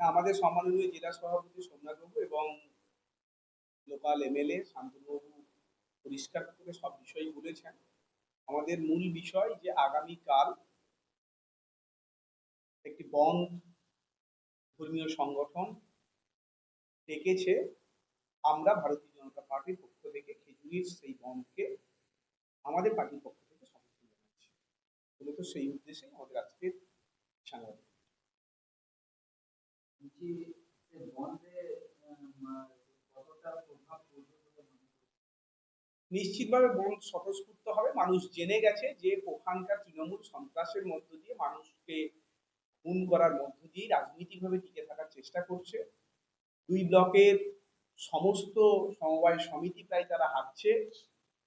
আমাদের সম্মাননীয় জেলা সভাপতি সোমনাথবাবু এবং লোকাল এমএলএ শান্তনুবাবু পরিষ্কার করে সব বিষয়ই বলেছেন। আমাদের মূল বিষয় যে আগামীকাল একটি বন্ধ ধর্মীয় সংগঠন ডেকেছে, আমরা ভারতীয় জনতা পার্টির পক্ষ থেকে খেজুরির সেই বন্ধকে আমাদের পার্টির পক্ষ থেকে সমর্থন জানাচ্ছি। মূলত সেই উদ্দেশ্যে আমাদের আজকের নিশ্চিতভাবে বন্ধ স্বতঃস্ফূর্ত হবে। মানুষ জেনে গেছে যে ওখানকার তৃণমূল সন্ত্রাসের মধ্য দিয়ে মানুষকে খুন করার মধ্য দিয়ে রাজনৈতিকভাবে টিকে থাকার চেষ্টা করছে। দুই ব্লকের সমস্ত সমবায় সমিতি প্রায় তারা হাঁটছে।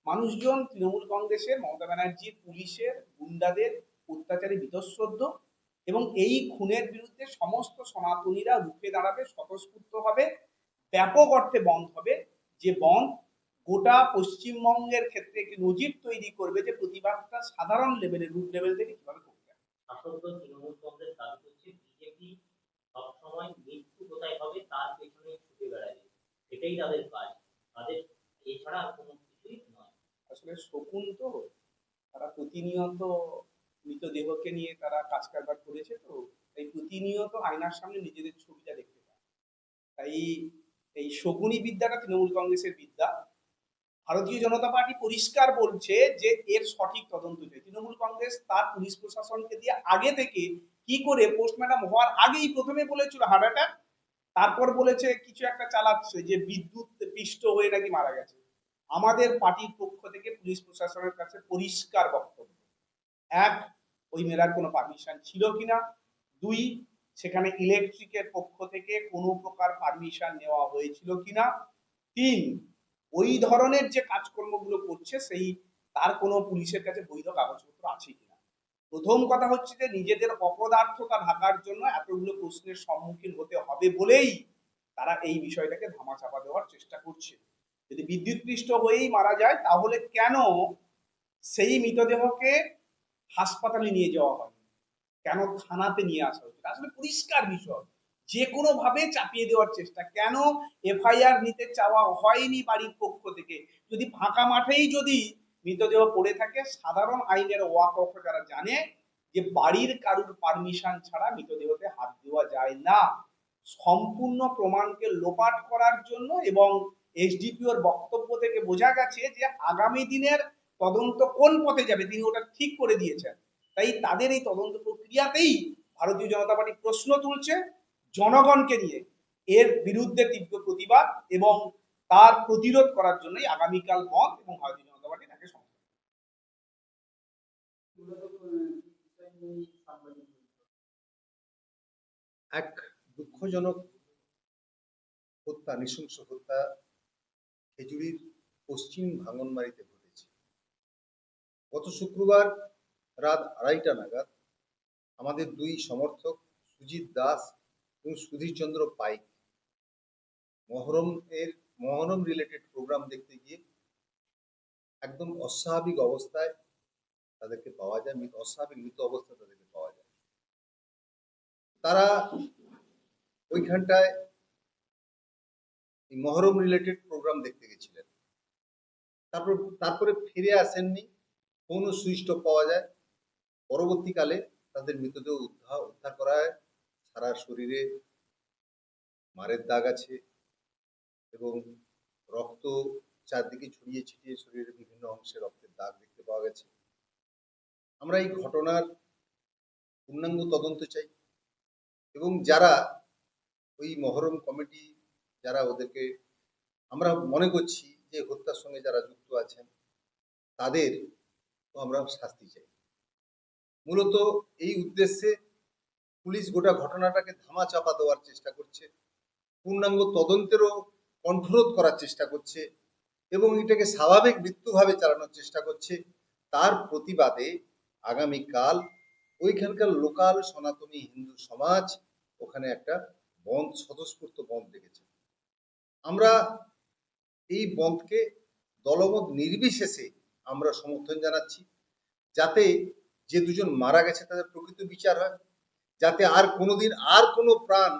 মানুষজন তৃণমূল কংগ্রেসের মমতা ব্যানার্জির, পুলিশের, গুন্ডাদের অত্যাচারে বিতশ্রদ্ধ। এবং এই খুনের বিরুদ্ধে সমস্ত সনাতনীরা রুখে দাঁড়াবে স্বতঃস্ফূর্ত হবে ব্যাপক অর্থে বন্ধ হবে। যে বন্ধ গোটা পশ্চিমবঙ্গের ক্ষেত্রে একটি নজির তৈরি করবে যে প্রতিবাদটা সাধারণ লেভেলে রুট লেভেল থেকে কীভাবে করতে শাসক তৃণমূল কংগ্রেস দাবি করছে বিজেপি সবসময় মৃত্যু কোথায় হবে তার পেছনে ছুটে বেড়াবে। এটাই তাদের কাজ। তাদের এছাড়া কোনো কিছুই নয়। আসলে শকুন তো তারা প্রতিনিয়ত মৃতদেহকে নিয়ে তারা কাজ কারবার করেছে তো, তাই প্রতিনিয়ত আয়নার সামনে নিজেদের ছবিটা দেখতে পায়। তাই এই শকুনি বিদ্যাটা তৃণমূল কংগ্রেসের বিদ্যা। ভারতীয় জনতা পার্টি পরিষ্কার বলছে যে এর সঠিক তদন্ত চাই। তৃণমূল কংগ্রেস তার পুলিশ প্রশাসনকে দিয়ে আগে থেকে কি করে পোস্টম্যাডাম হওয়ার আগেই প্রথমে বলেছিল হার্ট অ্যাটাক, তারপর বলেছে কিছু একটা চালাচ্ছে যে বিদ্যুৎ পিষ্ট হয়ে নাকি মারা গেছে। আমাদের পার্টির পক্ষ থেকে পুলিশ প্রশাসনের কাছে পরিষ্কার বক্তব্য। এক, ওই মেলার কোনো পারমিশন ছিল কিনা? দুই, সেখানে ইলেকট্রিকের পক্ষ থেকে কোনো প্রকার পারমিশন নেওয়া হয়েছিল কিনা? তিন, ওই ধরনের যে কাজকর্মগুলো করছে, সেই তার কোনো পুলিশের কাছে বৈধ কাগজপত্র আছে কিনা? প্রথম কথা হচ্ছে যে, নিজেদের অপদার্থতা ঢাকার জন্য এতগুলো প্রশ্নের সম্মুখীন হতে হবে বলেই তারা এই বিষয়টাকে ধামাচাপা দেওয়ার চেষ্টা করছে। যদি বিদ্যুৎপৃষ্ট হয়েই মারা যায়, তাহলে কেন সেই মৃতদেহকে হাসপাতালে নিয়ে যাওয়া হয়। কেন থানাতে নিয়ে আসা হয়েছে আসলে পরিষ্কার বিষয়। যে কোনো ভাবে চাপিয়ে দেওয়ার চেষ্টা। কেন এফআইআর নিতে চাওয়া হয়নি বাড়ির পক্ষ থেকে? যদি ফাঁকা মাঠেই যদি মৃতদেহ পড়ে থাকে, সাধারণ আইনের ওয়াক অফ যারা জানে যে বাড়ির কারুর পারমিশন ছাড়া মৃতদেহতে হাত দেওয়া যায় না। সম্পূর্ণ প্রমাণকে লোপাট করার জন্য এবং এসডিপিওর বক্তব্য থেকে বোঝা গেছে যে আগামী দিনের তদন্ত কোন পথে যাবে? তিনি ওটা ঠিক করে দিয়েছেন। তাই তাদের এই তদন্ত প্রক্রিয়াতেই ভারতীয় জনতা পার্টি প্রশ্ন তুলছে জনগণকে নিয়ে। এর বিরুদ্ধে তীব্র প্রতিবাদ এবং তার প্রতিরোধ করার জন্যই আগামীকাল বন্ধ এবং ভারতীয় জনতা পার্টি তাকে? এক দুঃখজনক হত্যা, নৃশংস হত্যা খেজুরির পশ্চিম ঘটেছে গত শুক্রবার রাত আড়াইটা নাগাদ আমাদের দুই সমর্থক সুজিত দাস এবং সুধীর চন্দ্র পাইক মহরম এর মহরম রিলেটেড প্রোগ্রাম দেখতে গিয়ে একদম অস্বাভাবিক অবস্থায় তাদেরকে পাওয়া যায়, মৃত, অস্বাভাবিক মৃত অবস্থায় তাদেরকে পাওয়া যায়। তারা ওইখানটায় মহরম রিলেটেড প্রোগ্রাম দেখতে গেছিলেন। তারপর, তারপরে ফিরে আসেননি। কোনো সুইচ পাওয়া যায়। পরবর্তীকালে তাদের মৃতদেহ উদ্ধার উদ্ধার করা হয়। সারা শরীরে মারের দাগ আছে এবং রক্ত চারদিকে ছড়িয়ে ছিটিয়ে শরীরের বিভিন্ন অংশে রক্তের দাগ দেখতে পাওয়া গেছে। আমরা এই ঘটনার পূর্ণাঙ্গ তদন্ত চাই এবং যারা ওই মহরম কমিটি, যারা ওদেরকে, আমরা মনে করছি যে হত্যার সঙ্গে যারা যুক্ত আছেন, তাদের তো আমরা শাস্তি চাই। মূলত এই উদ্দেশ্যে পুলিশ গোটা ঘটনাটাকে ধামা চাপা দেওয়ার চেষ্টা করছে, পূর্ণাঙ্গ তদন্তেরও কণ্ঠরোধ করার চেষ্টা করছে এবং এটাকে স্বাভাবিক মৃত্যুভাবে চালানোর চেষ্টা করছে। তার প্রতিবাদে আগামীকাল ওইখানকার লোকাল সনাতনী হিন্দু সমাজ ওখানে একটা বন্ধ, স্বতঃস্ফূর্ত বন্ধ ডেকেছে আমরা এই বন্ধকে দলমত নির্বিশেষে আমরা সমর্থন জানাচ্ছি, যাতে যে দুজন মারা গেছে তাদের প্রকৃত বিচার হয়, যাতে আর কোনোদিন আর কোনো প্রাণ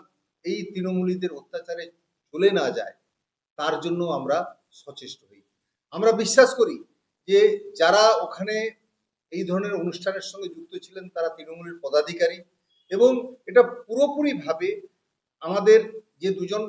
এই তৃণমূলীদের অত্যাচারে চলে না যায়, তার জন্য আমরা সচেষ্ট হই। আমরা বিশ্বাস করি যে যারা ওখানে এই ধরনের অনুষ্ঠানের সঙ্গে যুক্ত ছিলেন তারা তৃণমূলের পদাধিকারী এবং এটা পুরোপুরিভাবে আমাদের যে দুজন